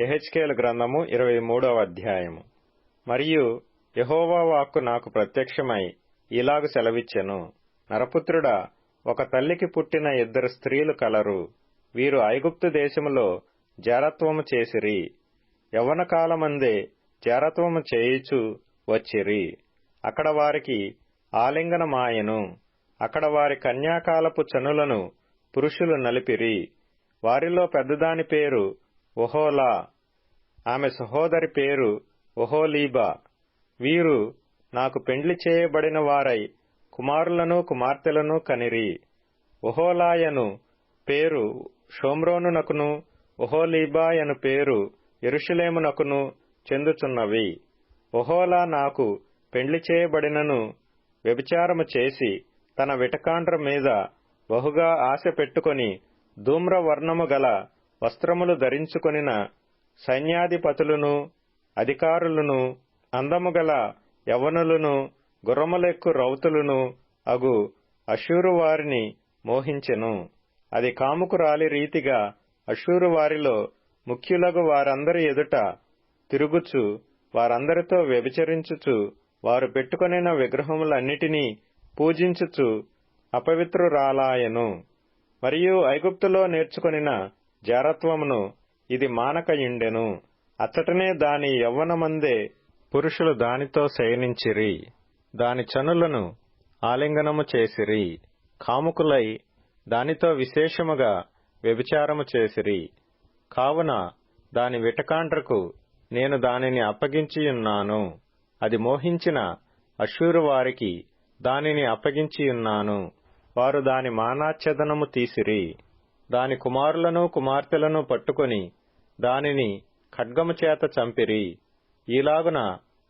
ఎహెచ్కేలు గ్రంథము ఇరవై మూడవ అధ్యాయము. మరియు యహోవా వాక్కు నాకు ప్రత్యక్షమై ఇలాగు సెలవిచ్చెను. నరపుత్రుడా ఒక తల్లికి పుట్టిన ఇద్దరు స్త్రీలు కలరు. వీరు ఐగుప్తు దేశములో జారత్వము చేసిరి. యవ్వన కాలమందే జారత్వము చేయుచు వచ్చిరి. అక్కడ వారికి ఆలింగనమాయెను. అక్కడ వారి కన్యాకాలపు చనులను పురుషులు నలిపిరి. వారిలో పెద్దదాని పేరు ఒహోలా. ఆమె సహోదరి పేరు ఒహోలీబా. వీరు నాకు పెండ్లి చేయబడిన వారై కుమారులను కుమార్తెలను కనిరి. ఒహోలాయను పేరు షోమ్రోనునకును ఒహోలీబాయను పేరు ఎరుషులేమునకును చెందుచున్నవి. ఒహోలా నాకు పెండ్లి చేయబడినను వ్యభిచారము చేసి తన విటకాండ్ర మీద బహుగా ఆశ పెట్టుకొని ధూమ్రవర్ణము గల వస్త్రములు ధరించుకొనిన సైన్యాధిపతులను అధికారులను అందము గల యవనులను గుర్రములెక్కు రౌతులను అగు అశూరు వారిని మోహించెను. అది కాముకురాలి రీతిగా అశూరు వారిలో ముఖ్యులగు వారందరి ఎదుట తిరుగుచు వారందరితో వ్యభిచరించుచు వారు పెట్టుకొనిన విగ్రహములన్నిటినీ పూజించుచు అపవిత్రురాలాయను. మరియు ఐగుప్తులో నేర్చుకొనిన జారత్వమును ఇది మానకయుండెను. అచ్చటనే దాని యవ్వనమందే పురుషులు దానితో శయనించిరి. దాని చనులను ఆలింగనము చేసిరి. కాముకులై దానితో విశేషముగా వ్యభిచారము చేసిరి. కావున దాని విటకాండ్రకు నేను దానిని అప్పగించియున్నాను. అది మోహించిన అశూరు వారికి దానిని అప్పగించియున్నాను. వారు దాని మానాచ్ఛదనము తీసిరి. దాని కుమారులను కుమార్తెలను పట్టుకొని దానిని ఖడ్గము చేత చంపిరి. ఈలాగున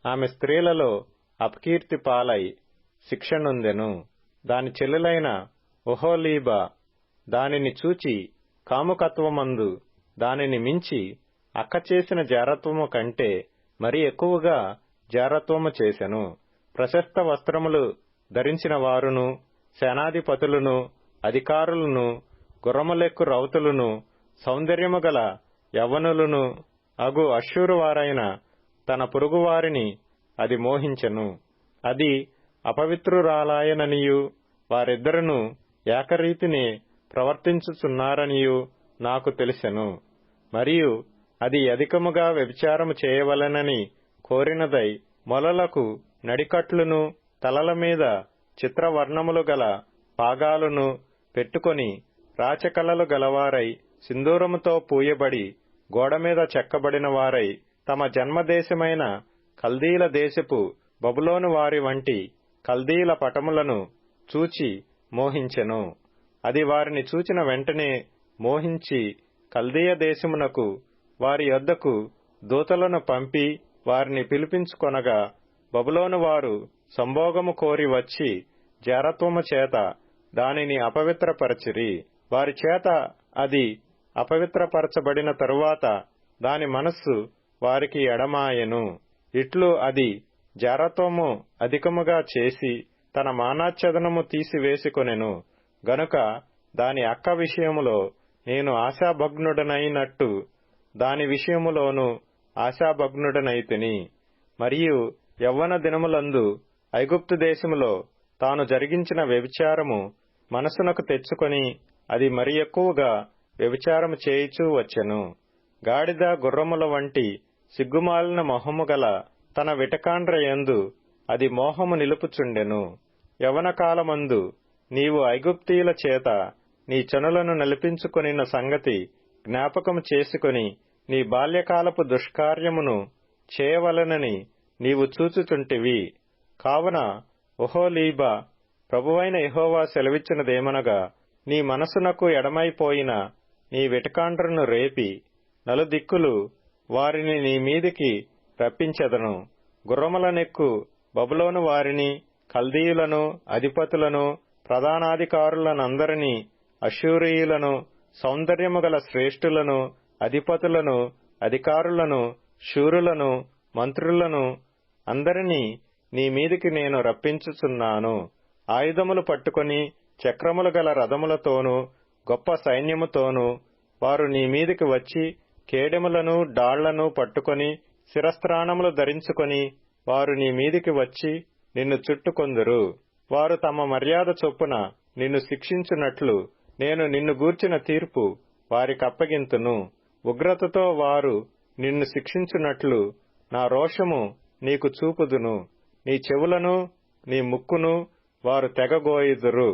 ఆమె స్త్రీలలో అపకీర్తి పాలై శిక్షనుందెను దాని చెల్లెలైన ఒహోలీబా దానిని చూచి కాముకత్వమందు దానిని మించి అక్క చేసిన జారత్వము కంటే మరి ఎక్కువగా జారత్వము చేసెను. ప్రశస్త వస్త్రములు ధరించిన వారును సేనాధిపతులను అధికారులను గుర్రములెక్కు రౌతులను సౌందర్యము గల యవ్వనులను అగు అశ్షూరు వారైన తన పొరుగువారిని అది మోహించెను. అది అపవిత్రురాలాయననియు వారిద్దరును ఏకరీతిని ప్రవర్తించుచున్నారనియు నాకు తెలిసెను. మరియు అది అధికముగా వ్యభిచారము చేయవలెనని కోరినదై మొలలకు నడికట్లును తలల మీద చిత్రవర్ణములు గల పాగాలను పెట్టుకొని రాచకలలు గలవారై సింధూరముతో పూయబడి గోడమీద చెక్కబడిన వారై తమ జన్మదేశమైన కల్దీల దేశపు బబులోను వారి వంటి కల్దీల పటములను చూచి మోహించెను. అది వారిని చూచిన వెంటనే మోహించి కల్దీయ దేశమునకు వారి యొద్దకు దూతలను పంపి వారిని పిలిపించుకొనగా బబులోను వారు సంభోగము కోరి వచ్చి జారత్వము చేత దానిని అపవిత్రపరచిరి. వారి చేత అది అపవిత్రపరచబడిన తరువాత దాని మనస్సు వారికి ఎడమాయెను. ఇట్లు అది జరత్వము అధికముగా చేసి తన మానాచ్ఛదనము తీసివేసుకొనెను. గనుక దాని అక్క విషయములో నేను ఆశాభగ్నుడనైనట్టు దాని విషయములోనూ ఆశాభగ్నుడనైతిని. మరియు యవ్వన దినములందు ఐగుప్తు దేశములో తాను జరిగించిన వ్యభిచారము మనసునకు తెచ్చుకొని అది మరి ఎక్కువగా వ్యభిచారము చేయిచూ వచ్చెను. గాడిద గుర్రముల వంటి సిగ్గుమాలిన మొహము గల తన విటకాండ్ర యందు అది మోహము నిలుపుచుండెను. యవన కాలమందు నీవు ఐగుప్తీయుల చేత నీ చనులను నలిపించుకొనిన సంగతి జ్ఞాపకము చేసుకొని నీ బాల్యకాలపు దుష్కార్యమును చేయవలనని నీవు చూచుచుంటివి. కావున ఒహోలీబా ప్రభువైన యహోవా సెలవిచ్చినదేమనగా నీ మనసునకు ఎడమైపోయిన నీ విటకాండ్రను రేపి నలుదిక్కులు వారిని నీ మీదికి రప్పించెదను. గుర్రములనెక్కు బబులోను వారిని కల్దీయులను అధిపతులను ప్రధానాధికారులనందరినీ అశూరియులను సౌందర్యము గల శ్రేష్ఠులను అధిపతులను అధికారులను శూరులను మంత్రులను అందరినీ నీ మీదికి నేను రప్పించుచున్నాను. ఆయుధములు పట్టుకొని చక్రములు గల రథములతోనూ గొప్ప సైన్యముతోనూ వారు నీ మీదికి వచ్చి కేడెములను డాళ్ళను పట్టుకొని శిరస్త్రాణములు ధరించుకొని వారు నీ మీదికి వచ్చి నిన్ను చుట్టుకొందురు. వారు తమ మర్యాద చొప్పున నిన్ను శిక్షించున్నట్లు నేను నిన్ను గూర్చిన తీర్పు వారికప్పగింతును ఉగ్రతతో వారు నిన్ను శిక్షించున్నట్లు నా రోషము నీకు చూపుదును. నీ చెవులను నీ ముక్కును వారు తెగగోయుదురు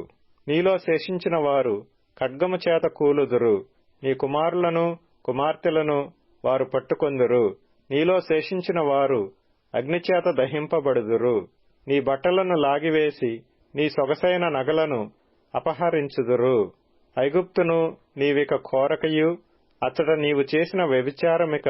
నీలో శేషించిన వారు ఖడ్గము చేత కూలుదురు. నీ కుమారులను కుమార్తెలను వారు పట్టుకొందురు. నీలో శేషించిన వారు అగ్నిచేత దహింపబడుదురు. నీ బట్టలను లాగివేసి నీ సొగసైన నగలను అపహరించుదురు. ఐగుప్తును నీవిక కోరకయు అతడ నీవు చేసిన వ్యభిచారమిక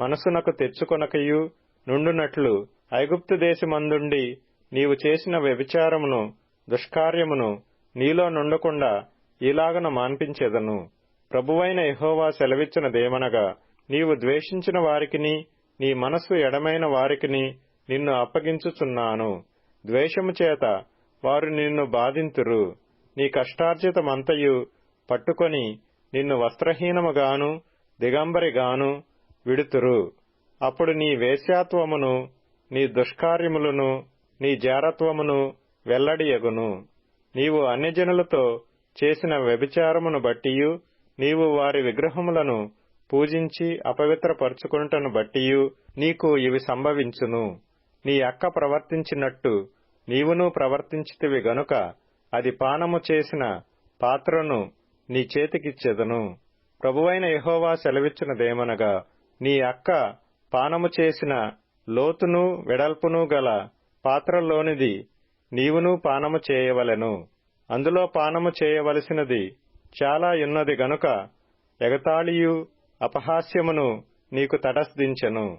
మనసునకు తెచ్చుకొనకయు నుండునట్లు ఐగుప్తు దేశమందుండి నీవు చేసిన వ్యభిచారమును దుష్కార్యమును నీలో నుండకుండా ఇలాగను మాన్పించెదను. ప్రభువైన యహోవా సెలవిచ్చినదేమనగా నీవు ద్వేషించిన వారికిని నీ మనస్సు ఎడమైన వారికిని నిన్ను అప్పగించుచున్నాను. ద్వేషము చేత వారు నిన్ను బాధింతురు. నీ కష్టార్జితమంతయు పట్టుకొని నిన్ను వస్త్రహీనముగాను దిగంబరిగాను విడుతురు. అప్పుడు నీ వేశ్యాత్వమును నీ దుష్కార్యములను నీ జారత్వమును వెల్లడియగును. నీవు అన్యజనులతో చేసిన వ్యభిచారమును బట్టియు నీవు వారి విగ్రహములను పూజించి అపవిత్రపరుచుకుంటను బట్టియు నీకు ఇవి సంభవించును. నీ అక్క ప్రవర్తించినట్టు నీవును ప్రవర్తించితివి గనుక అది పానము చేసిన పాత్రను నీ చేతికిచ్చెదను. ప్రభువైన యహోవా సెలవిచ్చినదేమనగా నీ అక్క పానము చేసిన లోతును వెడల్పును గల పాత్రలోనిది నీవును పానము చేయవలెను. అందులో పానము చేయవలసినది చాలా ఉన్నది గనుక ఎగతాళియు అపహాస్యమును నీకు తటస్థించెను.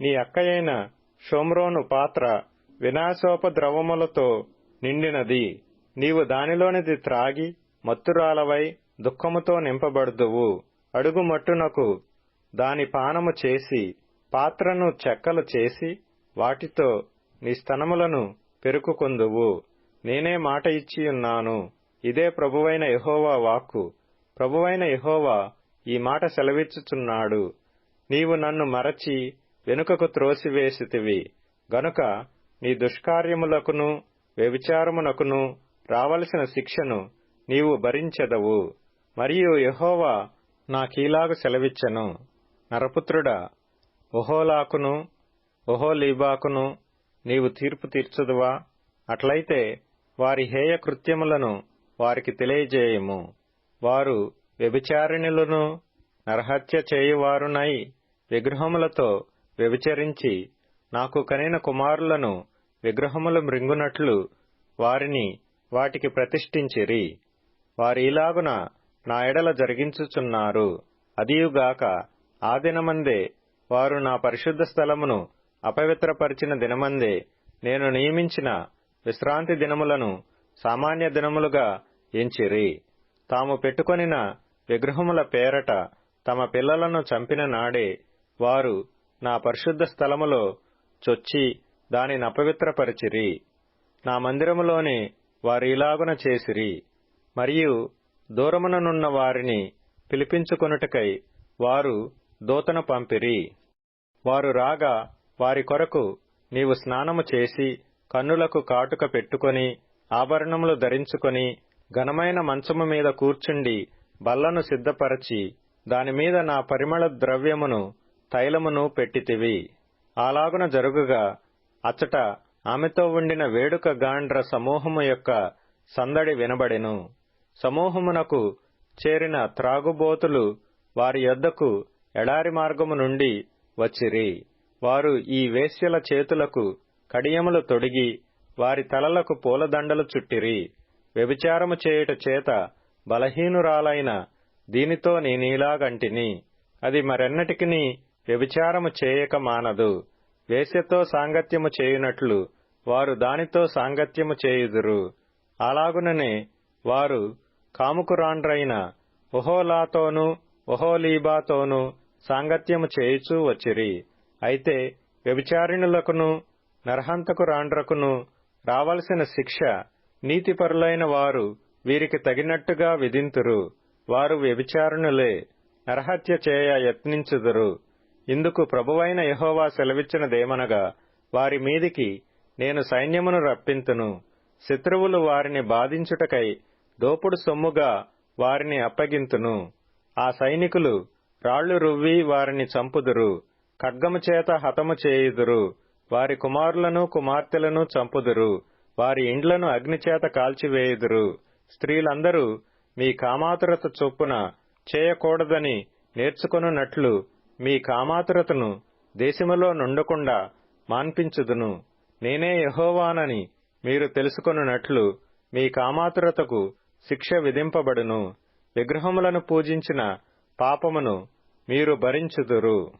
నీ అక్కయైన షోమ్రోను పాత్ర వినాశోపద్రవములతో నిండినది. నీవు దానిలోనిది త్రాగి మత్తురాలవై దుఃఖముతో నింపబడుదువు. అడుగుమట్టునకు దాని పానము చేసి పాత్రను చెక్కలు చేసి వాటితో నీ స్తనములను పెరుకుకొందువు. నేనే మాట ఇచ్చియున్నాను ఇదే ప్రభువైన యహోవా వాక్కు. ప్రభువైన యహోవా ఈ మాట సెలవిచ్చుచున్నాడు. నీవు నన్ను మరచి వెనుకకు త్రోసివేసితివి. గనుక నీ దుష్కార్యములకును వ్యభిచారమునకును రావలసిన శిక్షను నీవు భరించెదవు. మరియు యహోవా నాకీలాగు సెలవిచ్చెను. నరపుత్రుడా ఒహోలాకును ఒహోలీబాకును నీవు తీర్పు తీర్చదువా? అట్లయితే వారి హేయ కృత్యములను వారికి తెలియజేయము. వారు వ్యభిచారిణులను నరహత్య చేయువారునై విగ్రహములతో వ్యభిచరించి నాకు కనిన కుమారులను విగ్రహములు మృంగునట్లు వారిని వాటికి ప్రతిష్ఠించిరి. వారిలాగున నా ఎడల జరిగించుచున్నారు. అదియుగాక ఆ దినమందే వారు నా పరిశుద్ధ స్థలమును అపవిత్రపరిచిన దినమందే నేను నియమించిన విశ్రాంతి దినములను సామాన్య దినములుగా ఎంచిరి. తాము పెట్టుకొనిన విగ్రహముల పేరట తమ పిల్లలను చంపిన నాడే వారు నా పరిశుద్ధ స్థలములో చొచ్చి దానిని అపవిత్రపరిచిరి. నా మందిరములోనే వారిలాగున చేసిరి. మరియు దూరముననున్న వారిని పిలిపించుకొనుటకై వారు దూతను పంపిరి. వారు రాగా వారి కొరకు నీవు స్నానము చేసి కన్నులకు కాటుక పెట్టుకొని ఆభరణములు ధరించుకొని ఘనమైన మంచము మీద కూర్చుండి బల్లను సిద్ధపరచి దానిమీద నా పరిమళ ద్రవ్యమును తైలమును పెట్టితివి. అలాగున జరుగుగా అచ్చట ఆమెతో ఉండిన వేడుక గాండ్ర సమూహము యొక్క సందడి వినబడెను. సమూహమునకు చేరిన త్రాగుబోతులు వారి యొద్దకు ఎడారి మార్గము నుండి వచ్చిరి. వారు ఈ వేశ్యల చేతులకు కడియములు తొడిగి వారి తలలకు పూలదండలు చుట్టిరి. వ్యభిచారము చేయుట చేత బలహీనురాలైన దీనితో నేనీలాగంటిని అది మరెన్నటికిని వ్యభిచారము చేయక మానదు. వేశ్యతో సాంగత్యము చేయునట్లు వారు దానితో సాంగత్యము చేయుదురు. అలాగుననే వారు కాముకురాండ్రైన ఒహోలాతోనూ ఒహోలీబాతోనూ సాంగత్యము చేయుచూ వచ్చిరి. అయితే వ్యభిచారిణులకును నరహంతకు రాండ్రకును రావలసిన శిక్ష నీతిపరులైన వారు వీరికి తగినట్టుగా విధింతురు. వారు వ్యభిచారిణులే నరహత్య చేయ యత్నించుదురు. ఇందుకు ప్రభువైన యహోవా సెలవిచ్చినదేమనగా వారి మీదికి నేను సైన్యమును రప్పింతును. శత్రువులు వారిని బాధించుటకై దోపుడు సొమ్ముగా వారిని అప్పగింతును. ఆ సైనికులు రాళ్ళు రువ్వి వారిని చంపుదురు. ఖడ్గము చేత హతము చేయుదురు. వారి కుమారులను కుమార్తెలను చంపుదురు. వారి ఇండ్లను అగ్నిచేత కాల్చివేయుదురు. స్త్రీలందరూ మీ కామాతురత చొప్పున చేయకూడదని నేర్చుకొనున్నట్లు మీ కామాతురతను దేశములో నుండకుండా మాన్పించుదును. నేనే యహోవానని మీరు తెలుసుకొనున్నట్లు మీ కామాతురతకు శిక్ష విధింపబడును. విగ్రహములను పూజించిన పాపమును మీరు భరించుదురు.